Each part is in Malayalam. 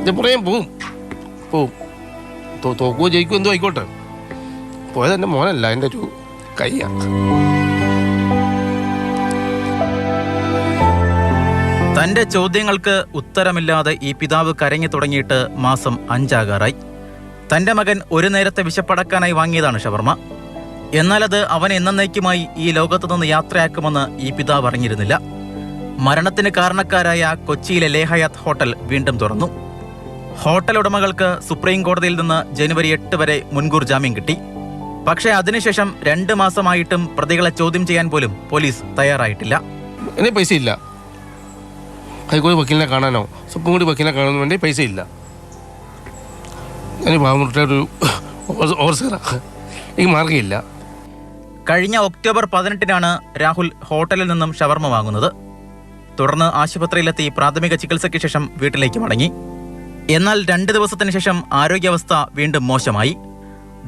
ഇത് പറയാൻ പോവും. പോവും തോക്കുവോ ജയിക്കുമോ എന്തോ ആയിക്കോട്ടെ. പോയത് എന്റെ മോനല്ല എന്റെ ഒരു കയ്യാ. തന്റെ ചോദ്യങ്ങൾക്ക് ഉത്തരമില്ലാതെ ഈ പിതാവ് കരഞ്ഞു തുടങ്ങിയിട്ട് മാസം അഞ്ചാകാറായി. തന്റെ മകൻ ഒരു നേരത്തെ വിശപ്പടക്കാനായി വാങ്ങിയതാണ് ഷവർമ്മ എന്നാൽ അത് അവൻ എന്നേക്കുമായി ഈ ലോകത്തു നിന്ന് യാത്രയാക്കുമെന്ന് ഈ പിതാവ് അറിഞ്ഞിരുന്നില്ല. മരണത്തിന് കാരണക്കാരായ കൊച്ചിയിലെ ലേഹയാത്ത് ഹോട്ടൽ വീണ്ടും തുറന്നു. ഹോട്ടൽ ഉടമകൾക്ക് സുപ്രീം കോടതിയിൽ നിന്ന് ജനുവരി എട്ട് വരെ മുൻകൂർ ജാമ്യം കിട്ടി. പക്ഷേ അതിനുശേഷം രണ്ട് മാസമായിട്ടും പ്രതികളെ ചോദ്യം ചെയ്യാൻ പോലും പോലീസ് തയ്യാറായിട്ടില്ല. പൈസ ഇല്ല ഹൈക്കോടതി വക്കീലിനെ കാണാനോ? സുപ്രീം കൂടി വക്കീലിനെ കാണാനോ വേണ്ടി പൈസ ഇല്ല ഞാൻ പാവമുട്ടൊരു ഓവർസീറാണ് എനിക്ക് മാർഗമില്ല. കഴിഞ്ഞ ഒക്ടോബർ പതിനെട്ടിനാണ് രാഹുൽ ഹോട്ടലിൽ നിന്നും ഷവർമ വാങ്ങുന്നത്. തുടർന്ന് ആശുപത്രിയിലെത്തി പ്രാഥമിക ചികിത്സയ്ക്ക് ശേഷം വീട്ടിലേക്ക് മടങ്ങി. എന്നാൽ രണ്ട് ദിവസത്തിന് ശേഷം ആരോഗ്യാവസ്ഥ വീണ്ടും മോശമായി.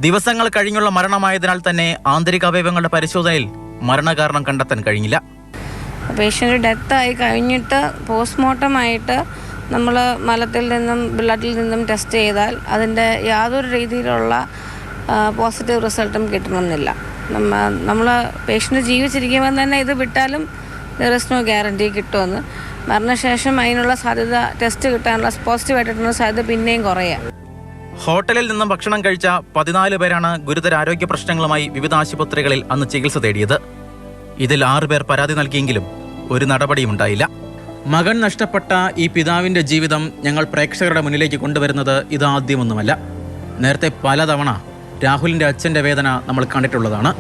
ദിവസങ്ങൾ കഴിഞ്ഞുള്ള മരണമായതിനാൽ തന്നെ ആന്തരിക അവയവങ്ങളുടെ പരിശോധനയിൽ മരണകാരണം കണ്ടെത്താൻ കഴിഞ്ഞില്ല. പേഷ്യന്റ് ഡെത്തായി കഴിഞ്ഞിട്ട് പോസ്റ്റ്മോർട്ടം ആയിട്ട് നമ്മൾ മലത്തിൽ നിന്നും ബ്ലഡിൽ നിന്നും ടെസ്റ്റ് ചെയ്താൽ അതിന്റെ യാതൊരു രീതിയിലുള്ള പോസിറ്റീവ് റിസൾട്ടും കിട്ടണമെന്നില്ല. നമ്മ നമ്മൾ പേഷ്യന്റ് ജീവിച്ചിരിക്കുമ്പോൾ തന്നെ ഇത് വിട്ടാലും ദർ നോ ഗ്യാരണ്ടി കിട്ടുമെന്ന്. മരണശേഷം അതിനുള്ള സാധ്യത ടെസ്റ്റ് കിട്ടാനുള്ള പോസിറ്റീവ് ആയിട്ടുള്ള സാധ്യത പിന്നെയും കുറയാം. ഹോട്ടലിൽ നിന്നും ഭക്ഷണം കഴിച്ച പതിനാല് പേരാണ് ഗുരുതര ആരോഗ്യ പ്രശ്നങ്ങളുമായി വിവിധ ആശുപത്രികളിൽ അന്ന് ചികിത്സ തേടിയത്. ഇതിൽ ആറുപേർ പരാതി നൽകിയെങ്കിലും ഒരു നടപടിയും ഉണ്ടായില്ല മകൻ നഷ്ടപ്പെട്ട ഈ പിതാവിന്റെ ജീവിതം ഞങ്ങൾ പ്രേക്ഷകരുടെ മുന്നിലേക്ക് കൊണ്ടുവരുന്നത് ഇതാദ്യമൊന്നുമല്ല. നേരത്തെ പലതവണ രാഹുലിന്റെ അച്ഛന്റെ വേദന നമ്മൾ കണ്ടിട്ടുള്ളതാണ്.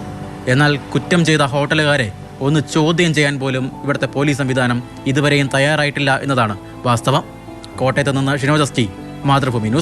എന്നാൽ കുറ്റം ചെയ്ത ഹോട്ടലുകാരെ ഒന്ന് ചോദ്യം ചെയ്യാൻ പോലും ഇവിടുത്തെ പോലീസ് സംവിധാനം ഇതുവരെയും തയ്യാറായിട്ടില്ല എന്നതാണ് വാസ്തവം. കോട്ടയത്ത് നിന്ന് ഷിനോജസ്റ്റി മാതൃഭൂമി ന്യൂസ്.